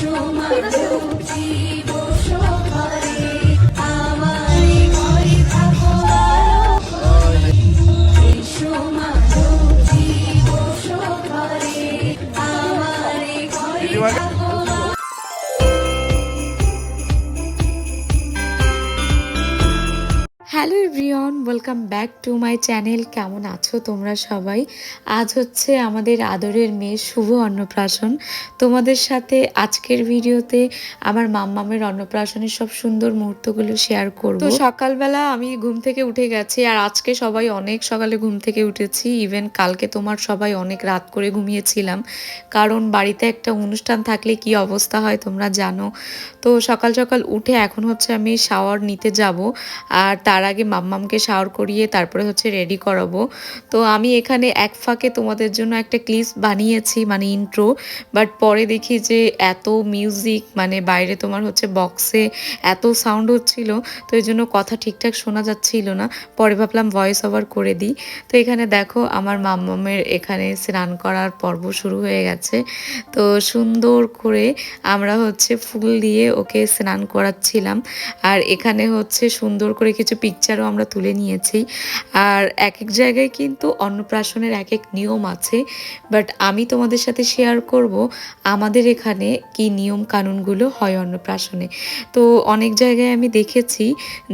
তোমার জীবন hello everyone, welcome back to my channel. কেমন আছো তোমরা সবাই? আজ হচ্ছে আমাদের আদরের মেয়ে শুভ অন্নপ্রাশন। তোমাদের সাথে আজকের ভিডিওতে আমার মাম্মামের অন্নপ্রাশনের সব সুন্দর মুহূর্তগুলো শেয়ার করব। সকালবেলা আমি ঘুম থেকে উঠে গেছি, আর আজকে সবাই অনেক সকালে ঘুম থেকে উঠেছি। ইভেন কালকে তোমার সবাই অনেক রাত করে ঘুমিয়েছিলাম। কারণ বাড়িতে একটা অনুষ্ঠান থাকলে কি অবস্থা হয় তোমরা জানো। তো সকাল সকাল উঠে এখন হচ্ছে আমি শাওয়ার নিতে যাব, আর তার আগে মাম্মামকে শাওয়ার করিয়ে তারপরে হচ্ছে রেডি করাবো। তো আমি এখানে এক ফাঁকে তোমাদের জন্য একটা ক্লিপ বানিয়েছি মানে ইন্ট্রো বাট পরে দেখি যে এত মিউজিক মানে বাইরে তোমার হচ্ছে বক্সে এত সাউন্ড হচ্ছিল, তো এই জন্য কথা ঠিকঠাক শোনা যাচ্ছিল না। পরে ভাবলাম ভয়েস ওভার করে দিই। তো এখানে দেখো আমার মাম্মামের এখানে স্নান করার পর্ব শুরু হয়ে গেছে। তো সুন্দর করে আমরা হচ্ছে ফুল দিয়ে ওকে স্নান করাচ্ছিলাম। আর এখানে হচ্ছে সুন্দর করে কিছু পিকচারও আমরা তুলে নিয়েছি। আর এক এক জায়গায় কিন্তু অন্নপ্রাশনের এক এক নিয়ম আছে। বাট আমি তোমাদের সাথে শেয়ার করব আমাদের এখানে কি নিয়ম কানুনগুলো হয় অন্নপ্রাশনে। তো অনেক জায়গায় আমি দেখেছি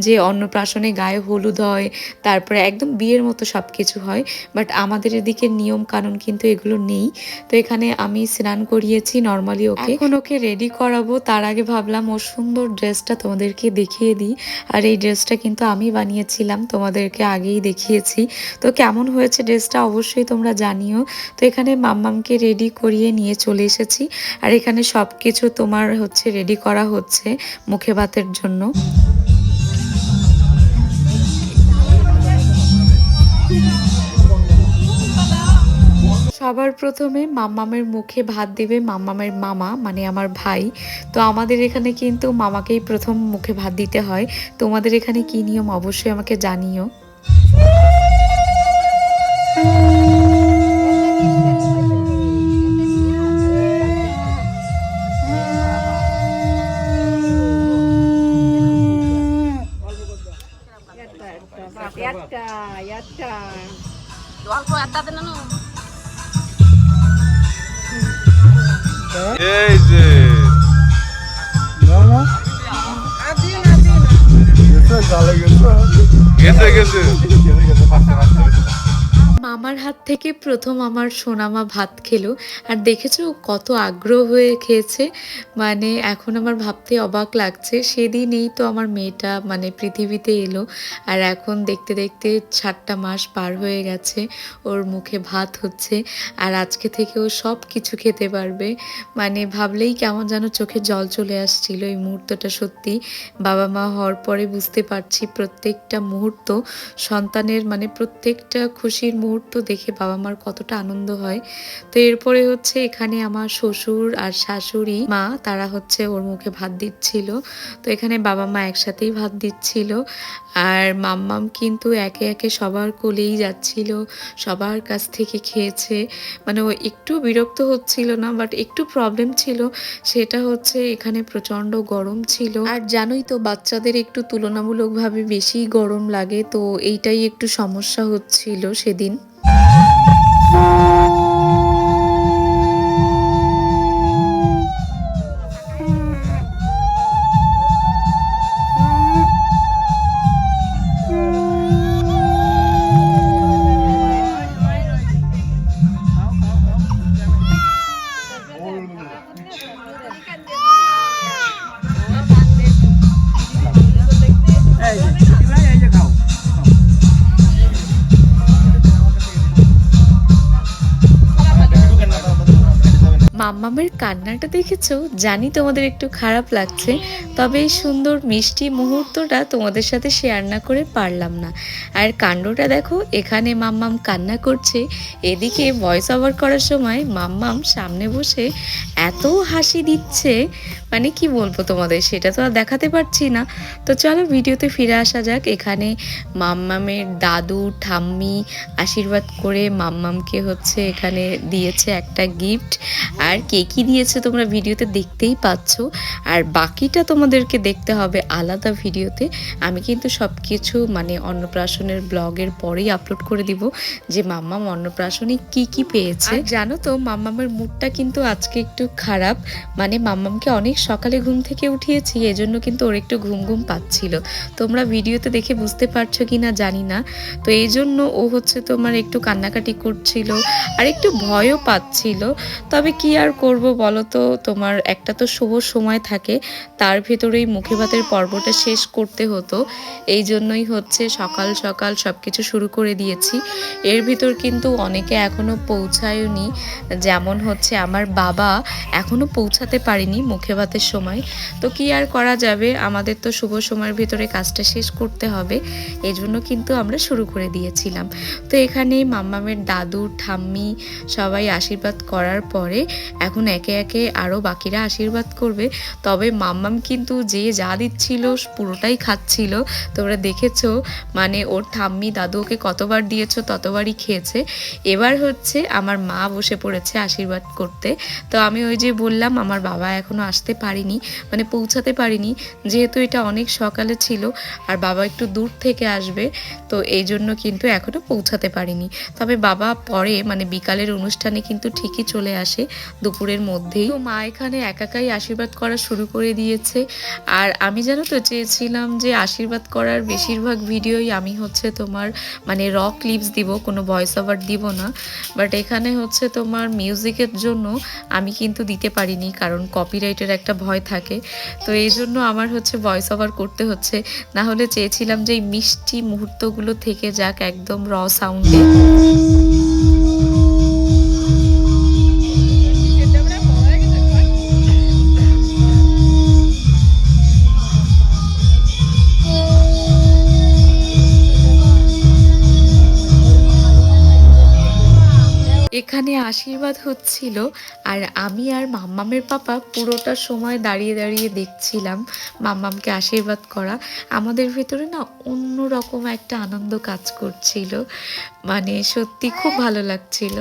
যে অন্নপ্রাশনে গায়ে হলুদ হয়, তারপরে একদম বিয়ের মতো সব কিছু হয়। বাট আমাদের এদিকে নিয়ম কানুন কিন্তু এগুলো নেই। তো এখানে আমি স্নান করিয়েছি নর্মালি ওকে। এখন ওকে রেডি করাবো। তার আগে ভাবলাম ওর সুন্দর ড্রেসটা তোমাদেরকে দেখিয়ে দিই। আর এই ড্রেসটা কিন্তু আমি বানিয়েছিলাম, তোমাদেরকে আগেই দেখিয়েছি। তো কেমন হয়েছে ড্রেসটা অবশ্যই তোমরা জানিও। তো এখানে মাম্মামকে রেডি করিয়ে নিয়ে চলে এসেছি। আর এখানে সব কিছু তোমার হচ্ছে রেডি করা হচ্ছে মুখে ভাতের জন্য। সবার প্রথমে মাম্মামের মুখে ভাত দেবে মাম্মামের মামা মানে আমার ভাই। তো আমাদের এখানে কিন্তু মামাকেই প্রথম মুখে ভাত দিতে হয়। তোমাদের এখানে কি নিয়ম? অবশ্যই আমাকে জানিও। প্রথম আমার সোনামা ভাত খেলো। আর দেখেছ, কত আগ্রহ হয়ে খেয়েছে। মানে এখন আমার ভাবতে অবাক লাগছে, সেদিনই তো আমার মেয়েটা মানে পৃথিবীতে এলো। আর এখন দেখতে দেখতে সাতটা মাস পার হয়ে গেছে, ওর মুখে ভাত হচ্ছে। আর আজকে থেকে ও সব কিছু খেতে পারবে। মানে ভাবলেই কেমন যেন চোখে জল চলে আসছিল এই মুহূর্তটা সত্যি। বাবা মা হওয়ার পরে বুঝতে পারছি প্রত্যেকটা মুহূর্ত সন্তানের মানে প্রত্যেকটা খুশির মুহূর্ত দেখে বাবা মার কতটা আনন্দ হয়। তো এরপরে হচ্ছে এখানে আমার শ্বশুর আর শাশুড়ি, মা, তারা হচ্ছে ওর মুখে ভাত দিচ্ছিল। তো এখানে বাবা মা একসাথেই ভাত দিচ্ছিল। আর মাম্মাম কিন্তু একে একে সবার কোলেই যাচ্ছিল, সবার কাছ থেকে খেয়েছে। মানে ও একটু বিরক্ত হচ্ছিল না বাট একটু প্রবলেম ছিল। সেটা হচ্ছে এখানে প্রচণ্ড গরম ছিল। আর জানোই তো, বাচ্চাদের একটু তুলনামূলকভাবে বেশি গরম লাগে। তো এইটাই একটু সমস্যা হচ্ছিল সেদিন। কান্নাটা দেখেছ? জানি তোমাদের একটু খারাপ লাগছে, তবে এই সুন্দর মিষ্টি মুহূর্তটা তোমাদের সাথে শেয়ার না করে পারলাম না। আর কাণ্ডটা দেখো, এখানে মাম্মাম কান্না করছে। এদিকে ভয়েস ওভার করার সময় মাম্মাম সামনে বসে এত হাসি দিচ্ছে মানে কি বলব তোমাদের, সেটা তো আর দেখাতে পারছি না। তো চলো ভিডিওতে ফিরে আসা যাক, এখানে মাম্মামের দাদু, ঠাম্মি আশীর্বাদ করে মাম্মামকে হচ্ছে এখানে দিয়েছে একটা গিফট আর কে কি দিয়েছে তোমরা ভিডিওতে দেখতেই পাচ্ছ। আর বাকিটা তোমাদেরকে দেখতে হবে আলাদা ভিডিওতে। আমি কিন্তু সব কিছু মানে অন্নপ্রাশনের ব্লগের পরেই আপলোড করে দিব যে মাম্মাম অন্নপ্রাশনে কি কি পেয়েছে। জানো তো, মাম্মামের মুডটা কিন্তু আজকে একটু খারাপ। মানে মাম্মামকে অনেক সকালে ঘুম থেকে উঠিয়েছি, এজন্য কিন্তু ওর একটু ঘুম ঘুম পাচ্ছিল। তোমরা ভিডিওতে দেখে বুঝতে পারছ কি না জানি না। তো এই জন্য ও হচ্ছে তোমার একটু কান্নাকাটি করছিল আর একটু ভয়ও পাচ্ছিল। তবে কি আর করব বলো তো তোমার একটা তো শুভ সময় থাকে, তার ভেতরেই মুখে ভাতের পর্বটা শেষ করতে হতো। এই জন্যই হচ্ছে সকাল সকাল সব কিছু শুরু করে দিয়েছি। এর ভিতর কিন্তু অনেকে এখনও পৌঁছায়নি। যেমন হচ্ছে আমার বাবা এখনও পৌঁছাতে পারেনি মুখে ভাতের সময়। তো কি আর করা যাবে? আমাদের তো শুভ সময়ের ভিতরে কাজটা শেষ করতে হবে। এই জন্য কিন্তু আমরা শুরু করে দিয়েছিলাম। তো এখানে মাম্মামের দাদু, ঠাম্মি সবাই আশীর্বাদ করার পরে এখন একে একে আরও বাকিরা আশীর্বাদ করবে। তবে মাম্মাম কিন্তু যে যা দিচ্ছিল পুরোটাই খাচ্ছিল। তোমরা দেখেছ? মানে ওর ঠাম্মি দাদু ওকে কতবার দিয়েছ, ততবারই খেয়েছে। এবার হচ্ছে আমার মা বসে পড়েছে আশীর্বাদ করতে। তো আমি ওই যে বললাম, আমার বাবা এখনও আসতে পারিনি মানে পৌঁছাতে পারিনি। যেহেতু এটা অনেক সকালে ছিল, আর বাবা একটু দূর থেকে আসবে, তো এই জন্য কিন্তু এখনও পৌঁছাতে পারিনি। তবে বাবা পরে মানে বিকালের অনুষ্ঠানে কিন্তু ঠিকই চলে আসে, দুপুরের মধ্যেই। তো মা এখানে একাকাই আশীর্বাদ করা শুরু করে দিয়েছে। আর আমি জানো তো, চেয়েছিলাম যে আশীর্বাদ করার বেশিরভাগ ভিডিওই আমি হচ্ছে তোমার মানে র ক্লিপস দিব, কোনো ভয়েস ওভার দিব না। বাট এখানে হচ্ছে তোমার মিউজিকের জন্য আমি কিন্তু দিতে পারিনি, কারণ কপিরাইটের একটা ভয় থাকে। তো এই জন্য আমার হচ্ছে ভয়েস ওভার করতে হচ্ছে। না হলে চেয়েছিলাম যে এই মিষ্টি মুহূর্তগুলো থেকে যাক একদম র সাউন্ডে এখানে আশীর্বাদ হচ্ছিল আর আমি আর মাম্মামের পাপা পুরোটা সময় দাঁড়িয়ে দাঁড়িয়ে দেখছিলাম মাম্মামকে আশীর্বাদ করা। আমাদের ভেতরে না অন্য রকম একটা আনন্দ কাজ করছিল। মানে সত্যি খুব ভালো লাগছিল।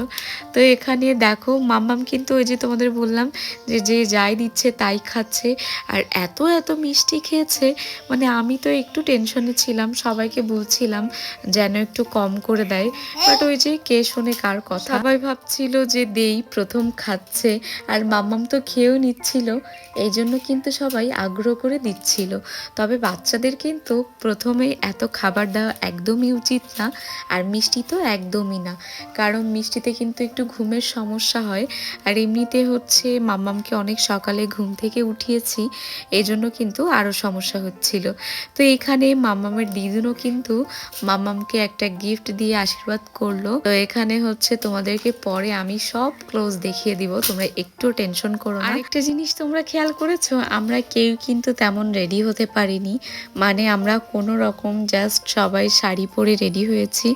তো এখানে দেখো মাম্মাম কিন্তু ওই যে তোমাদের বললাম যে যে যাই দিচ্ছে তাই খাচ্ছে আর এত এত মিষ্টি খেয়েছে। মানে আমি তো একটু টেনশনে ছিলাম, সবাইকে বলছিলাম যেন একটু কম করে দেয়। বাট ওই যে কে শোনে কার কথা। সবাই ভাবছিল যে দেই প্রথম খাচ্ছে আর মাম্মাম তো খেয়েও নিচ্ছিল এই জন্য কিন্তু সবাই আগ্রহ করে দিচ্ছিল। তবে বাচ্চাদের কিন্তু প্রথমে এত খাবার দেওয়া একদমই উচিত না আর মিষ্টি তো একদমই না, কারণ মিষ্টিতে কিন্তু একটু ঘুমের সমস্যা হয় আর এমনিতে হচ্ছে মাম্মামকে অনেক সকালে ঘুম থেকে উঠিয়েছি এই জন্য কিন্তু আরও সমস্যা হচ্ছিল। তো এখানে মাম্মামের দিদুনও কিন্তু মাম্মামকে একটা গিফট দিয়ে আশীর্বাদ করল। তো এখানে হচ্ছে তোমাদেরকে পরে আমি সব ক্লোজ দেখিয়ে দিব, তোমরা একটু টেনশন করো না। আরেকটা জিনিস তোমরা খেয়াল করেছ, আমরা কেউ কিন্তু তেমন রেডি হতে পারিনি মানে আমরা কোনো রকম জাস্ট সবাই শাড়ি পরে রেডি হয়েছি,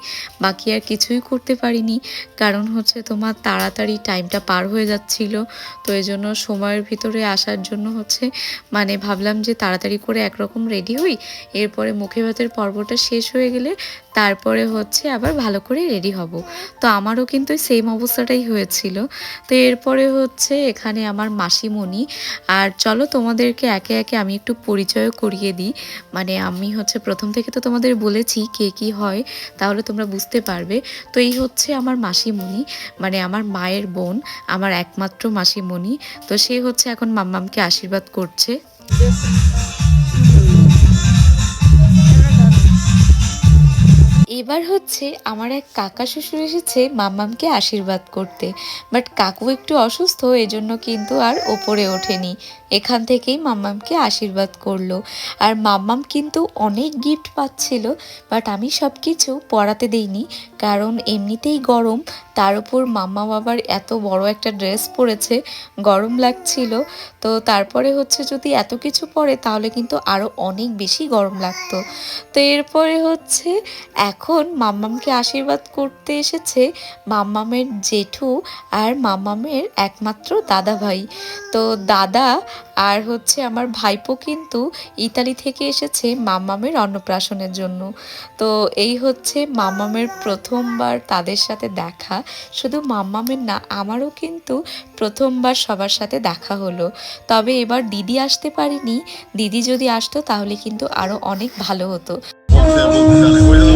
বাকি আর কিছুই করতে পারিনি, কারণ হচ্ছে তোমার তাড়াতাড়ি টাইমটা পার হয়ে যাচ্ছিল, তো এই জন্য সময়ের ভিতরে আসার জন্য হচ্ছে মানে ভাবলাম যে তাড়াতাড়ি করে একরকম রেডি হই, এরপরে মুখে ভাতের পর্বটা শেষ হয়ে গেলে, তারপরে হচ্ছে আবার ভালো করে রেডি হব। তো আমারও কিন্তু সেম অবস্থাটাই হয়েছিল। তো এরপরে হচ্ছে এখানে আমার মাসিমণি। আর চলো তোমাদেরকে একে একে আমি একটু পরিচয় করিয়ে দিই। মানে আমি হচ্ছে প্রথম থেকে তো তোমাদের বলেছি কে কি হয়, তাহলে তোমরা বুঝতে পারবে। তো এই হচ্ছে আমার মাসিমণি মানে আমার মায়ের বোন, আমার একমাত্র মাসিমণি। তো সে হচ্ছে এখন মাম্মামকে আশীর্বাদ করছে। এবার হচ্ছে আমার এক কাকা শ্বশুর এসেছে মাম্মামকে আশীর্বাদ করতে। বাট কাকু একটু অসুস্থ, এজন্য কিন্তু আর ওপরে ওঠেনি। এখান থেকেই মাম্মামকে আশীর্বাদ করল। আর মাম্মাম কিন্তু অনেক গিফট পাচ্ছিল বাট আমি সব কিছু পড়াতে দেইনি, কারণ এমনিতেই গরম, তার উপর মাম্মা বাবার এত বড় একটা ড্রেস পরেছে, গরম লাগছিল। তো তারপরে হচ্ছে যদি এত কিছু পরে, তাহলে কিন্তু আরও অনেক বেশি গরম লাগতো। তো এরপরে হচ্ছে এখন মাম্মামকে আশীর্বাদ করতে এসেছে মাম্মামের জেঠু আর মাম্মামের একমাত্র দাদা ভাই তো দাদা আর হচ্ছে আমার ভাইপো কিন্তু ইতালি থেকে এসেছে মাম্মামের অন্নপ্রাশনের জন্য। তো এই হচ্ছে মাম্মামের প্রথমবার তাদের সাথে দেখা। শুধু মাম্মামের না, আমারও কিন্তু প্রথমবার সবার সাথে দেখা হলো। তবে এবার দিদি আসতে পারিনি। দিদি যদি আসতো তাহলে কিন্তু আরও অনেক ভালো হতো।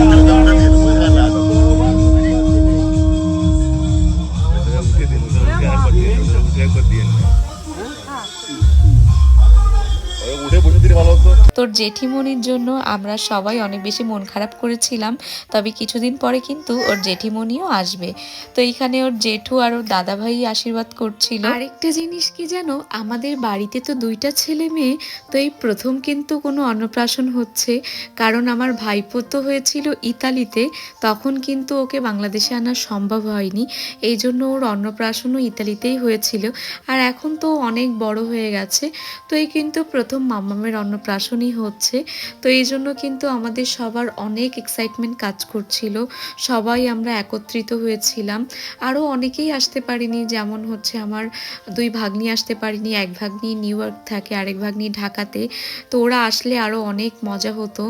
তোর জেঠিমনির জন্য আমরা সবাই অনেক বেশি মন খারাপ করেছিলাম, তবে কিছুদিন পরে কিন্তু ওর জেঠিমনিও আসবে। তো এখানে ওর জেঠু আর ওর দাদাভাই আশীর্বাদ করছিল। আরেকটা জিনিস কি জানো, আমাদের বাড়িতে তো দুইটা ছেলে মেয়ে, তো এই প্রথম কিন্তু কোনো অন্নপ্রাশন হচ্ছে। কারণ আমার ভাইপো তো হয়েছিল ইতালিতে, তখন কিন্তু ওকে বাংলাদেশে আনা সম্ভব হয়নি। এই জন্য ওর অন্নপ্রাশনও ইতালিতেই হয়েছিল। আর এখন তো অনেক বড় হয়ে গেছে। তো এই কিন্তু প্রথম মাম্মামের অন্নপ্রাশনই হচ্ছে। তো এই জন্য কিন্তু আমাদের সবার অনেক এক্সাইটমেন্ট কাজ করছিল। সবাই আমরা একত্রিত হয়েছিলাম। আরও অনেকেই আসতে পারিনি, যেমন হচ্ছে আমার দুই ভাগ্নি আসতে পারিনি, এক ভাগ্নি নিউ ইয়র্ক থাকে, আরেক ভাগ্নি ঢাকাতে। তো ওরা আসলে আরও অনেক মজা হতো।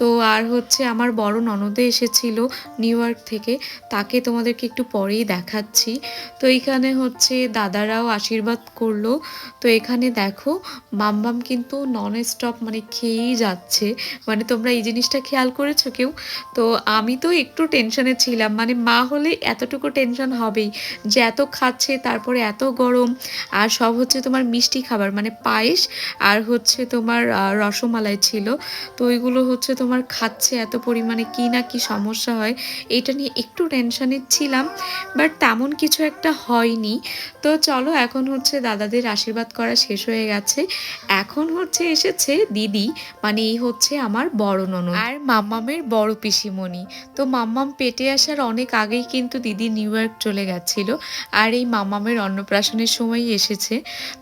তো আর হচ্ছে আমার বড় ননদে এসেছিল নিউ ইয়র্ক থেকে। তাকে তোমাদেরকে একটু পরেই দেখাচ্ছি। তো এখানে হচ্ছে দাদারাও আশীর্বাদ করল। তো এখানে দেখো মাম্মাম কিন্তু নন স্টপ মানে খেয়েই যাচ্ছে। মানে তোমরা এই জিনিসটা খেয়াল করেছ কেউ? তো আমি তো একটু টেনশনে ছিলাম। মানে মা হলে এতটুকু টেনশন হবেই যে এত খাচ্ছে, তারপরে এত গরম, আর সব হচ্ছে তোমার মিষ্টি খাবার। মানে পায়েস আর হচ্ছে তোমার রসমালাই ছিল। তো ওইগুলো হচ্ছে তোমার খাচ্ছে, এত পরিমাণে কি না কি সমস্যা হয়, এটা নিয়ে একটু টেনশনে ছিলাম। বাট তেমন কিছু একটা হয়নি। তো চলো এখন হচ্ছে দাদাদের আশীর্বাদ করা শেষ হয়ে গেছে। এখন হচ্ছে এসেছে দিদি। মানে এই হচ্ছে আমার বড় ননদ। আর মাম্মামের বড় পিসিমণি। তো মাম্মাম পেটে আসার অনেক আগেই কিন্তু দিদি নিউ ইয়র্ক চলে গেছিল আর এই মাম্মামের অন্নপ্রাশনের সময় এসেছে।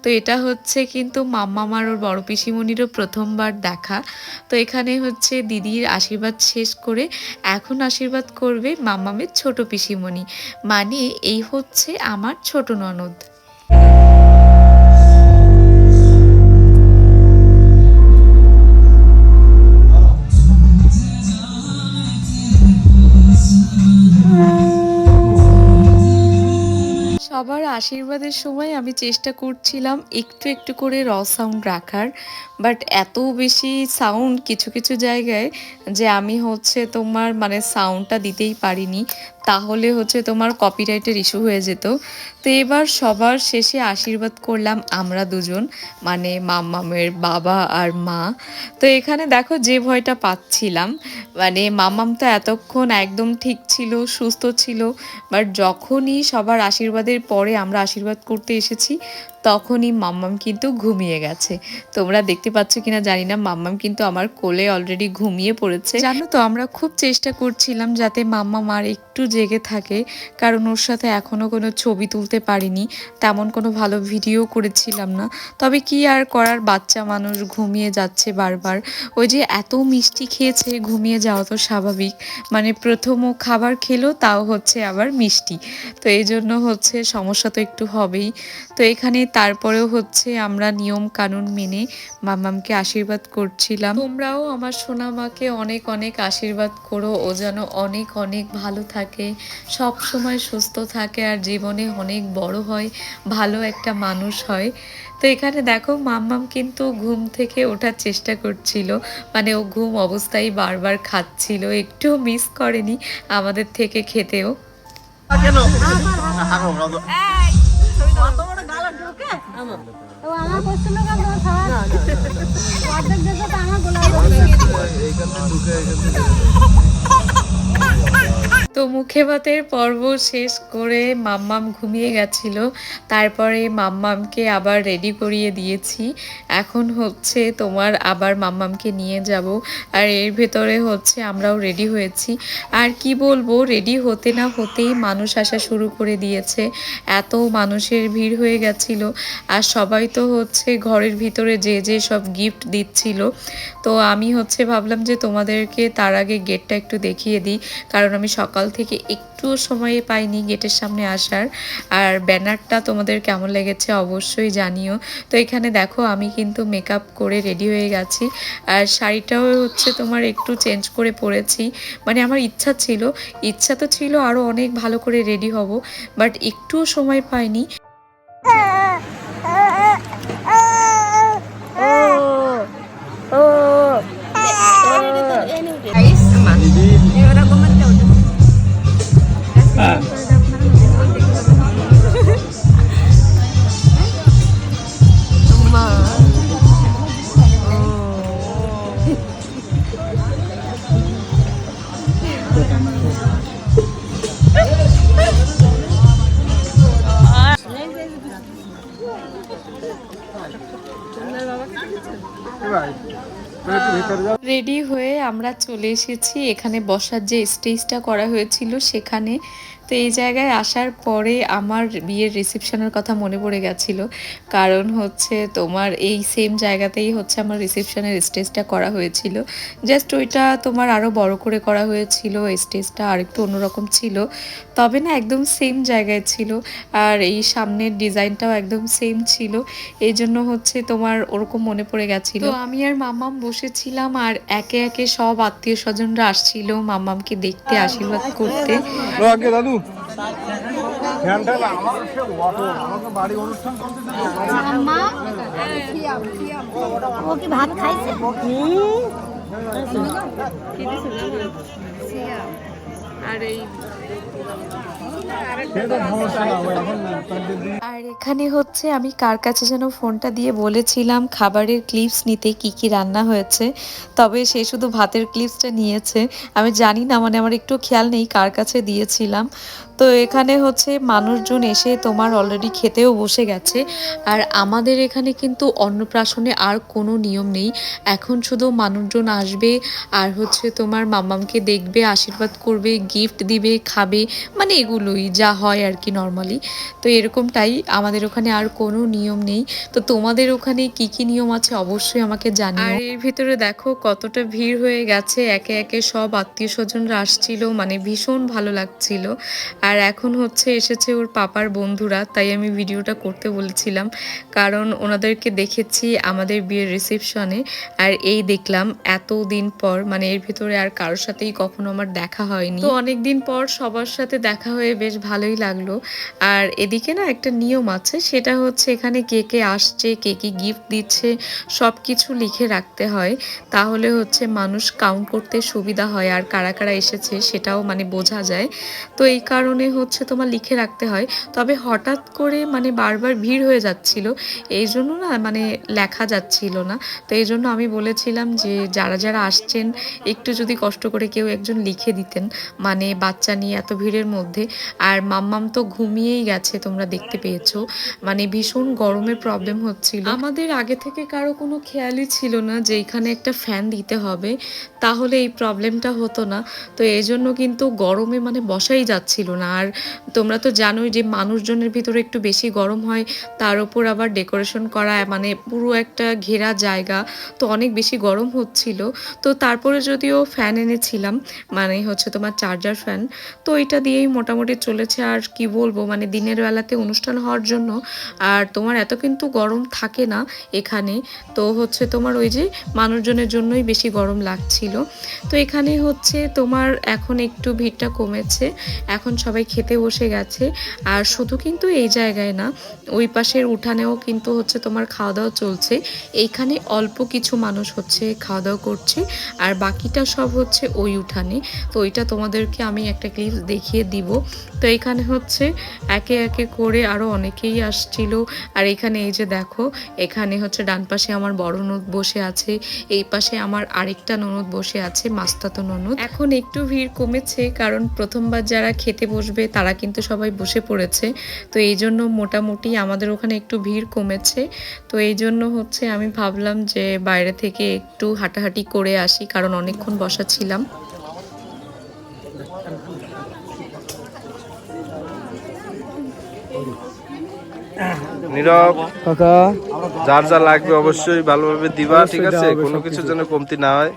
তো এটা হচ্ছে কিন্তু মাম্মাম আর ওর বড় পিসিমণিরও প্রথমবার দেখা। তো এখানে হচ্ছে দিদির আশীর্বাদ শেষ করে এখন আশীর্বাদ করবে মাম্মামের ছোট পিসিমণি। মানে এই হচ্ছে আমার ছোট ননদ। সবার আশীর্বাদের সময় আমি চেষ্টা করছিলাম একটু একটু করে র সাউন্ড রাখার বাট এত বেশি সাউন্ড কিছু কিছু জায়গায় যে আমি হচ্ছে তোমার মানে সাউন্ডটা দিতেই পারিনি। তাহলে হচ্ছে তোমার কপিরাইটের ইস্যু হয়ে যেত। তো এবার সবার শেষে আশীর্বাদ করলাম আমরা দুজন মানে মাম্মামের বাবা আর মা। তো এখানে দেখো যে ভয়টা পাচ্ছিলাম মানে মাম্মাম তো এতক্ষণ একদম ঠিক ছিল, সুস্থ ছিল বাট যখনই সবার আশীর্বাদের পরে আমরা আশীর্বাদ করতে এসেছি তখনই মাম্মাম কিন্তু ঘুমিয়ে গেছে। তোমরা দেখতে পাচ্ছ কিনা জানি না, মাম্মাম কিন্তু আমার কোলে অলরেডি ঘুমিয়ে পড়েছে। জানো তো, আমরা খুব চেষ্টা করছিলাম যাতে মাম্মাম আর একটু জেগে থাকে, কারণ ওর সাথে এখনও কোনো ছবি তুলতে পারিনি, তেমন কোনো ভালো ভিডিও করেছিলাম না। তবে কি আর করার, বাচ্চা মানুষ ঘুমিয়ে যাচ্ছে বারবার। ওই যে এত মিষ্টি খেয়েছে, ঘুমিয়ে যাওয়া তো স্বাভাবিক। মানে প্রথম ও খাবার খেলো, তাও হচ্ছে আবার মিষ্টি। তো এই জন্য হচ্ছে সমস্যা তো একটু হবেই। তো এখানে তারপরেও হচ্ছে আমরা নিয়ম কানুন মেনে মামামকে আশীর্বাদ করছিলাম। তোমরাও আমার সোনা মাকে অনেক অনেক আশীর্বাদ করো, ও যেন অনেক অনেক ভালো থাকে, সব সময় সুস্থ থাকে আর জীবনে অনেক বড় হয়, ভালো একটা মানুষ হয়। তো এখানে দেখো মাম্মাম কিন্তু ঘুম থেকে ওঠার চেষ্টা করছিল মানে ও ঘুম অবস্থায় বারবার খাচ্ছিল, একটু মিস করেনি আমাদের থেকে খেতেও। হাগো তো আমার পছন্দ কেন তোমার খাওয়া অর্ধেক দেখো তো আমার গোলাপ এইখানে ঢুকে এখানে তো মুখে ভাতের পর্ব শেষ করে মাম্মাম ঘুমিয়ে গেছিল। তারপরে মাম্মামকে আবার রেডি করিয়ে দিয়েছি। এখন হচ্ছে তোমার আবার মাম্মামকে নিয়ে যাব। আর এর ভেতরে হচ্ছে আমরাও রেডি হয়েছি। আর কি বলব রেডি হতে না হতেই মানুষ আসা শুরু করে দিয়েছে। এত মানুষের ভিড় হয়ে গেছিল। আর সবাই তো হচ্ছে ঘরের ভিতরে যে যে সব গিফট দিচ্ছিল। তো আমি হচ্ছে ভাবলাম যে তোমাদেরকে তার আগে গেটটা একটু দেখিয়ে দিই। কারণ আমি সকাল থেকে একটুও সময় পাইনি গেটের সামনে আসার আর ব্যানারটা তোমাদের কেমন লেগেছে অবশ্যই জানিও তো এখানে দেখো আমি কিন্তু মেকআপ করে রেডি হয়ে গেছি আর শাড়িটাও হচ্ছে তোমার একটু চেঞ্জ করে পরেছি মানে আমার ইচ্ছা ছিল ইচ্ছা তো ছিল আরও অনেক ভালো করে রেডি হব বাট একটুও সময় পাইনি রেডি আমরা চলে এসেছি। এখানে বসার যে স্টেজটা করা হয়েছিল সেখানে এই জায়গায় আসার পরে আমার বিয়ের রিসেপশনের কথা মনে পড়ে গেছিল কারণ হচ্ছে তোমার এই সেম জায়গাতেই হচ্ছে আমার রিসেপশনের স্টেজটা করা হয়েছিল জাস্ট ওইটা তোমার আরও বড় করে করা হয়েছিল স্টেজটা আর একটু অন্যরকম ছিল তবে না একদম সেম জায়গায় ছিল আর এই সামনের ডিজাইনটাও একদম সেম ছিল এই জন্য হচ্ছে তোমার ওরকম মনে পড়ে গেছিল তো আমি আর মাম্মাম বসেছিলাম আর একে একে সব আত্মীয় স্বজনরা আসছিল মাম্মামকে দেখতে আশীর্বাদ করতে দাদু ফ্যানটা না আমার সে অটো আমাকে বাড়ি অনুষ্ঠান করতে আম্মা? ও কি ভাত খাইছে? আর এই আর এখানে হচ্ছে আমি কার কাছে যেন ফোনটা দিয়ে বলেছিলাম খাবারের ক্লিপস নিতে কি কি রান্না হয়েছে। তবে সে শুধু ভাতের ক্লিপসটা নিয়েছে। আমি জানি না মানে আমার একটু খেয়াল নেই কার কাছে দিয়েছিলাম। তো এখানে হচ্ছে মানুষজন এসে তোমার অলরেডি খেতেও বসে গেছে। আর আমাদের এখানে কিন্তু অন্নপ্রাশনে আর কোনো নিয়ম নেই। এখন শুধু মানুষজন আসবে আর হচ্ছে তোমার মামামকে দেখবে, আশীর্বাদ করবে গিফট দিবে, খাবে। মানে এগুলোই যা হয় আর কি নর্মালি তো এরকমটাই আমাদের ওখানে আর কোনো নিয়ম নেই। তো তোমাদের ওখানে কি কি নিয়ম আছে অবশ্যই আমাকে জানিও। আর এর ভিতরে দেখো কতটা ভিড় হয়ে গেছে, একে একে সব আত্মীয় স্বজনরা আসছিল মানে ভীষণ ভালো লাগছিল। আর এখন হচ্ছে এসেছে ওর পাপার বন্ধুরা, তাই আমি ভিডিওটা করতে বলেছিলাম। কারণ ওনাদেরকে দেখেছি আমাদের বিয়ের রিসেপশনে আর এই দেখলাম এত দিন পর মানে এর ভিতরে আর কারোর সাথেই কখনো আমার দেখা হয়নি। তো অনেক দিন পর সবার সাথে দেখা হয়ে বেশ ভালোই লাগল। আর এদিকে না একটা নিয়ম আছে, সেটা হচ্ছে এখানে কে কে আসছে, কে কি গিফট দিচ্ছে সব কিছু লিখে রাখতে হয়। তাহলে হচ্ছে মানুষ কাউন্ট করতে সুবিধা হয় আর কারা কারা এসেছে সেটাও মানে বোঝা যায়। তো এই কারণে হচ্ছে তোমার লিখে রাখতে হয়। তবে হঠাৎ করে মানে বারবার ভিড় হয়ে যাচ্ছিল, এই জন্য না মানে লেখা যাচ্ছিল না। তো এই জন্য আমি বলেছিলাম যে যারা যারা আসছেন, একটু যদি কষ্ট করে কেউ একজন লিখে দিতেন মানে বাচ্চা নিয়ে এত ভিড়ের মধ্যে। আর মাম্মাম তো ঘুমিয়েই গেছে, তোমরা দেখতে পেয়েছ। মানে ভীষণ গরমের প্রবলেম হচ্ছিল। আমাদের আগে থেকে কারও কোনো খেয়ালই ছিল না যে এখানে একটা ফ্যান দিতে হবে। তাহলে এই প্রবলেমটা হতো না। তো এই জন্য কিন্তু গরমে মানে বসাই যাচ্ছিল না। আর তোমরা তো জানোই যে মানুষজনের ভিতরে একটু বেশি গরম হয়, তার উপর আবার ডেকোরেশন করা মানে পুরো একটা ঘেরা জায়গা। তো অনেক বেশি গরম হচ্ছিল। তো তারপরে যদিও ফ্যান এনেছিলাম মানে হচ্ছে তোমার চার্জার ফ্যান তো এটা দিয়েই মোটামুটি চলেছে, আর কি বলব? মানে দিনের বেলাতে অনুষ্ঠান হওয়ার জন্য, আর তোমার এত কিন্তু গরম থাকে না এখানে। তো হচ্ছে তোমার ওই যে মানুষজনের জন্যই বেশি গরম লাগছিল। তো এখানে হচ্ছে তোমার এখন একটু ভিড়টা কমেছে, এখন সবাই খেতে বসে গেছে, আর শুধু কিন্তু এই জায়গায় না, ওই পাশের উঠানেও কিন্তু হচ্ছে তোমার খাওয়া দাওয়া চলছে। এইখানে অল্প কিছু মানুষ হচ্ছে খাওয়া দাওয়া করছে, আর বাকিটা সব হচ্ছে ওই উঠানে। তো ওইটা তোমাদেরকে আমি একটা ক্লিপ দেখিয়ে দিব। তো এখানে হচ্ছে একে একে করে আরও অনেকেই আসছিল। আর এখানে এই যে দেখো, এখানে হচ্ছে ডান পাশে আমার বড় ননদ বসে আছে, এই পাশে আমার আরেকটা ননদ বসে আছে, মাস্তাতো ননদ। এখন একটু ভিড় কমেছে, কারণ প্রথমবার যারা খেতে বসবে তারা কিন্তু সবাই বসে পড়েছে। তো এই জন্য মোটামুটি আমাদের ওখানে একটু ভিড় কমেছে। তো এই জন্য হচ্ছে আমি ভাবলাম যে বাইরে থেকে একটু হাঁটাহাঁটি করে আসি, কারণ অনেকক্ষণ বসা ছিলাম। নীরব। কাকা। যার যা লাগবে অবশ্যই ভালোভাবে দিবা ঠিক আছে? কোনো কিছু যেন কমতি না হয়।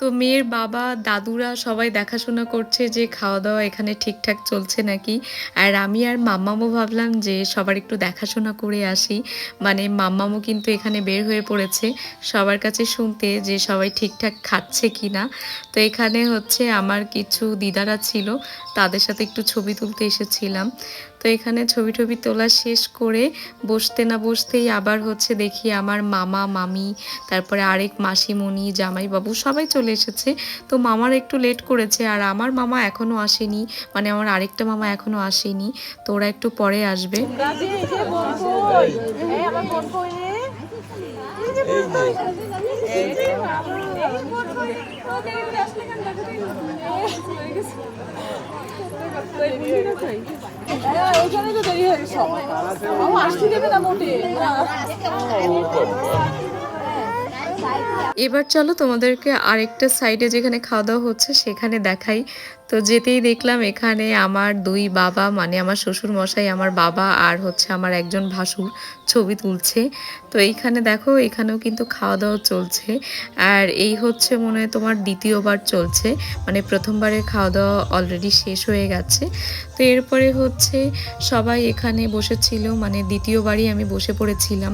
তো মেয়ের বাবা, দাদুরা সবাই দেখাশোনা করছে যে খাওয়া দাওয়া এখানে ঠিকঠাক চলছে নাকি? আর আমি আর মাম্মামও ভাবলাম যে সবার একটু দেখাশোনা করে আসি। মানে মাম্মামও কিন্তু এখানে বের হয়ে পড়েছে। সবার কাছে শুনতে যে সবাই ঠিকঠাক খাচ্ছে কি না তো এখানে হচ্ছে আমার কিছু দিদারা ছিল, তাদের সাথে একটু ছবি তুলতে এসেছিলাম। তো এখানে ছবি টবি তোলা শেষ করে বসতে না বসতেই আবার হচ্ছে দেখি আমার মামা, মামি, তারপরে আরেক মাসিমণি, জামাইবাবু সবাই চলে এসেছে। তো মামার একটু লেট করেছে আর আমার মামা এখনও আসেনি। মানে আমার আরেকটা মামা এখনও আসেনি। তো ওরা একটু পরে আসবে। এবার চলো তোমাদেরকে আরেকটা সাইডে যেখানে খাওয়া দাওয়া হচ্ছে সেখানে দেখাই। তো যেতেই দেখলাম এখানে আমার দুই বাবা মানে আমার শ্বশুর মশাই আমার বাবা আর হচ্ছে আমার একজন ভাসুর ছবি তুলছে। তো এইখানে দেখো, এখানেও কিন্তু খাওয়া দাওয়া চলছে। আর এই হচ্ছে মনে হয় তোমার দ্বিতীয়বার চলছে। মানে প্রথমবারের খাওয়া দাওয়া অলরেডি শেষ হয়ে গেছে। তো এরপরে হচ্ছে সবাই এখানে বসেছিল মানে দ্বিতীয়বারই আমি বসে পড়েছিলাম।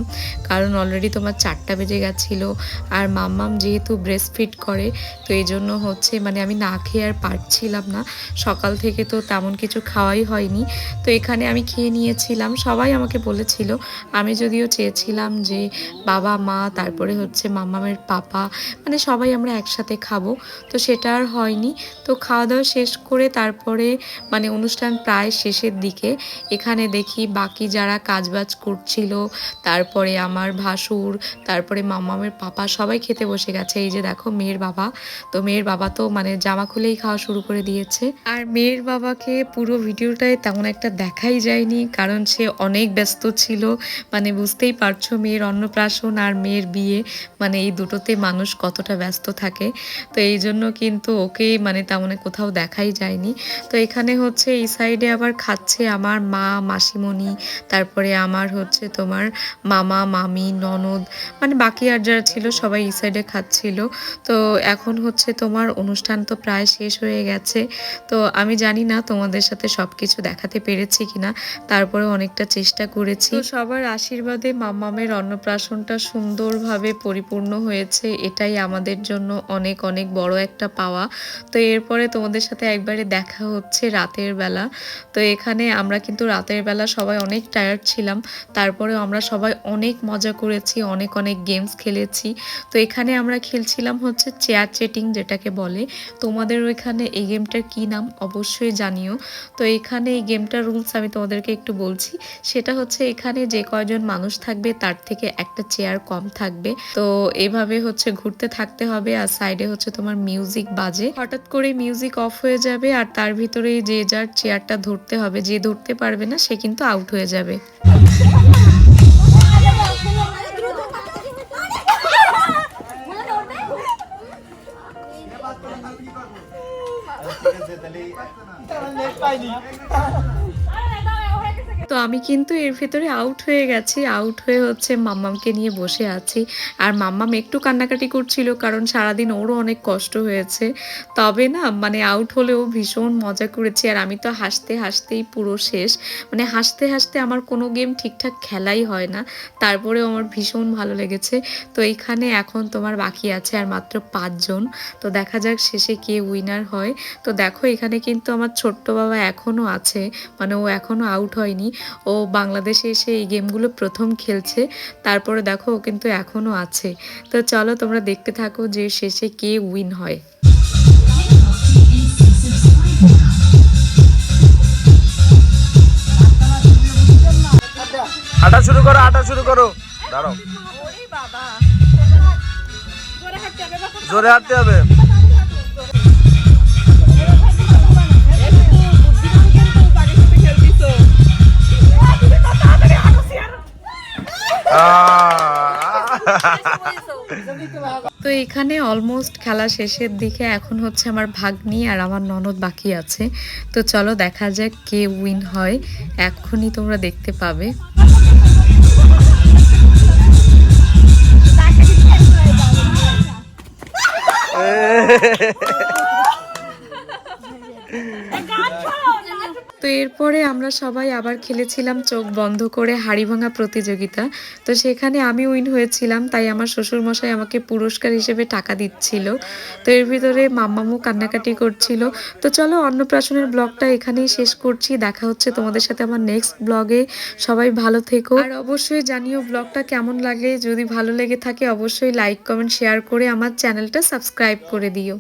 কারণ অলরেডি তোমার চারটা বেজে গেছিল। আর মাম্মাম যেহেতু ব্রেস্ট ফিট করে, তো এই জন্য হচ্ছে মানে আমি না খেয়ে আর পারছিলাম না। সকাল থেকে তো তেমন কিছু খাওয়াই হয়নি। তো এখানে আমি খেয়ে নিয়েছিলাম। সবাই আমাকে বলেছিল। আমি যদিও চেয়েছিলাম যে বাবা, মা, তারপরে হচ্ছে মাম্মামের পাপা মানে সবাই আমরা একসাথে খাব। তো সেটা আর হয়নি। তো খাওয়া দাওয়া শেষ করে তারপরে মানে অনুষ্ঠান প্রায় শেষের দিকে, এখানে দেখি বাকি যারা কাজবাজ করছিল, তারপরে আমার ভাসুর, তারপরে মামামের পাপা, সবাই খেতে বসে গেছে। এই যে দেখো মেয়ের বাবা। তো মেয়ের বাবা তো মানে জামা খুলেই খাওয়া শুরু করে দিয়েছে। আর মেয়ের বাবাকে পুরো ভিডিওটায় তেমন একটা দেখাই যায়নি, কারণ সে অনেক ব্যস্ত ছিল। মানে বুঝতেই পারছ, মেয়ের অন্নপ্রাশন আর মেয়ের বিয়ে মানে এই দুটোতে মানুষ কতটা ব্যস্ত থাকে। তো এই জন্য কিন্তু ওকে মানে তেমন কোথাও দেখাই যায়নি। তো এখানে হচ্ছে এই সাইডে আবার খাচ্ছে আমার মা, মাসিমণি, তারপরে আমার হচ্ছে তোমার মামা, মামি, ননদ মানে বাকি আর যারা ছিল সবাই এই সাইডে খাচ্ছিল। তো এখন হচ্ছে তোমার অনুষ্ঠান তো প্রায় শেষ হয়ে গেছে। তো আমি জানি না তোমাদের সাথে সব কিছু দেখাতে পেরেছি কিনা তারপরে অনেকটা চেষ্টা করেছি। সবার আশীর্বাদে মাম্মামের অন্নপ্রাশনটা সুন্দরভাবে পরিপূর্ণ হয়েছে, এটাই আমাদের জন্য অনেক অনেক বড় একটা পাওয়া। তো এরপরে তোমাদের সাথে একবারে দেখা হচ্ছে রাতের বেলা। তো এখানে আমরা কিন্তু রাতের বেলা সবাই অনেক টায়ার্ড ছিলাম, তারপরেও আমরা সবাই অনেক মজা করেছি, অনেক অনেক গেমস খেলেছি। তো এখানে আমরা খেলছিলাম হচ্ছে চেয়ার চেটিং যেটাকে বলে। তোমাদের ওইখানে এই গেমটার কি নাম অবশ্যই জানিও। তো এখানে এই গেমটার রুলস আমি তোমাদেরকে একটু বলছি। সেটা হচ্ছে এখানে যে কয়জন মানুষ থাকবে তার থেকে একটা চেয়ার কম থাকবে। তো এভাবে হচ্ছে ঘুরতে থাকতে হবে আর সাইডে হচ্ছে তোমার মিউজিক বাজে। হঠাৎ করে মিউজিক অফ হয়ে যাবে আর তার ভিতরেই যে যার চেয়ারটা ধরতে হবে, যে ধরতে পারবে না, সে কিন্তু আউট হয়ে যাবে। তো আমি কিন্তু এর ভেতরে আউট হয়ে গেছি। আউট হয়ে হচ্ছে মাম্মামকে নিয়ে বসে আছি। আর মাম্মাম একটু কান্নাকাটি করছিল কারণ সারাদিন ওরও অনেক কষ্ট হয়েছে। তবে না মানে আউট হলেও ভীষণ মজা করেছি। আর আমি তো হাসতে হাসতেই পুরো শেষ। মানে হাসতে হাসতে আমার কোনো গেম ঠিকঠাক খেলাই হয় না। তারপরেও আমার ভীষণ ভালো লেগেছে। তো এইখানে এখন তোমার বাকি আছে আর মাত্র পাঁচজন তো দেখা যাক শেষে কে উইনার হয়। তো দেখো এখানে কিন্তু আমার ছোট্ট বাবা এখনও আছে। মানে ও এখনও আউট হয়নি। ও বাংলাদেশে এসে এই গেমগুলো প্রথম খেলছে। তারপরে দেখো ও কিন্তু এখনও আছে। তো চলো তোমরা দেখতে থাকো যে শেষে কে উইন হয়। হাঁটা শুরু করো হাঁটা শুরু করো। দাঁড়াও। জোরে হাঁটতে হবে। তো এখানে অলমোস্ট খেলা শেষের দিকে এখন হচ্ছে আমার ভাগ্নি আর আমার ননদ বাকি আছে। তো চলো দেখা যাক কে উইন হয়। এখনই তোমরা দেখতে পাবে। এরপরে আমরা সবাই আবার খেলেছিলাম চোখ বন্ধ করে হাড়ি ভাঙা প্রতিযোগিতা। তো সেখানে আমি উইন হয়েছিলাম, তাই আমার শ্বশুর মশাই আমাকে পুরস্কার হিসেবে টাকা দিচ্ছিল। তো এর ভিতরে মাম্মামু কান্নাকাটি করছিল। তো চলো অন্নপ্রাশনের ব্লগটা এখানেই শেষ করছি। দেখা হচ্ছে তোমাদের সাথে আমার নেক্সট ব্লগে। সবাই ভালো থেকো। আর অবশ্যই জানিও ব্লগটা কেমন লাগে। যদি ভালো লেগে থাকে অবশ্যই লাইক কমেন্ট শেয়ার করে আমার চ্যানেলটা সাবস্ক্রাইব করে দিও।